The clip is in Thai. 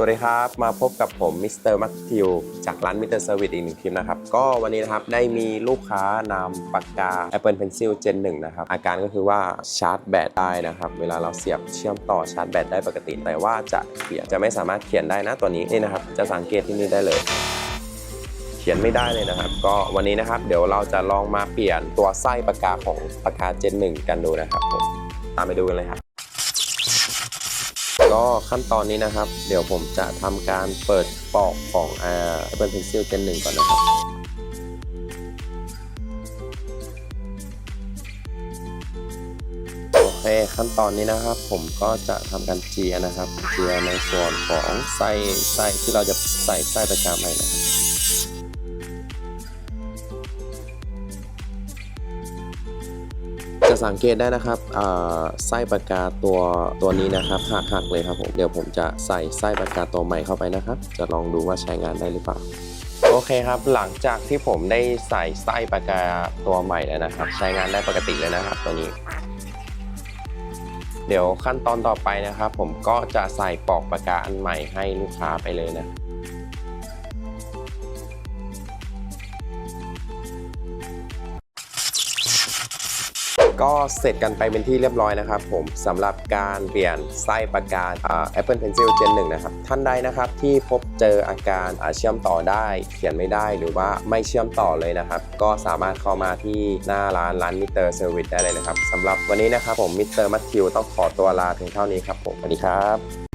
สวัสดีครับ มาพบกับผมมิสเตอร์มัคทิวจากร้านมิสเตอร์เซอร์วิสอีกหนึ่งคลิปนะครับ ก็วันนี้นะครับได้มีลูกค้านำปากกา Apple Pencil Gen 1 นะครับ อาการก็คือว่าชาร์จแบตได้นะครับ เวลาเราเสียบเชื่อมต่อชาร์จแบตได้ปกติ แต่ว่าจะเขียนจะไม่สามารถเขียนได้นะตัวนี้นี่นะครับ จะสังเกตที่นี่ได้เลยเขียนไม่ได้เลยนะครับ ก็วันนี้นะครับ เดี๋ยวเราจะลองมาเปลี่ยนตัวไส้ปากกาของปากกา Gen 1กันดูนะครับผมตามไปดูกันเลยครับ ก็ขั้นตอนนี้นะครับ เดี๋ยวผมจะทำการเปิดปอกของอ่า Apple Pencil Gen 1ก่อนนะครับโอเคขั้นตอนนี้นะครับ ผมก็จะทำการเจียนะครับ เจียในส่วนของไส้ไส้ที่เราจะใส่ไส้ประจำไปนะครับ สังเกตได้นะครับไส้ปากกาตัวตัวนี้นะครับหักหักเลยครับผมเดี๋ยวผมจะใส่ไส้ปากกาตัวใหม่เข้าไปนะครับ จะลองดูว่าใช้งานได้หรือเปล่าโอเคครับหลังจากที่ผมได้ใส่ไส้ปากกาตัวใหม่แล้วนะครับ ใช้งานได้ปกติเลยนะครับตัวนี้ เดี๋ยวขั้นตอนต่อไปนะครับ ผมก็จะใส่ปอกปากกาอันใหม่ให้ลูกค้าไปเลยนะ ก็เสร็จกันไปเป็นที่เรียบร้อยนะครับผมสำหรับการเปลี่ยนไส้ปากกา Apple Pencil Gen 1นะครับท่านใดนะครับที่พบเจออาการเชื่อมต่อได้ เขียนไม่ได้หรือว่าไม่เชื่อมต่อเลยนะครับ ก็สามารถเข้ามาที่หน้าร้านร้านมิเตอร์เซอร์วิสได้เลยนะครับสำหรับวันนี้นะครับผมมิสเตอร์มัทธิวต้องขอตัวลาเพียงเท่านี้ครับผมสวัสดีครับ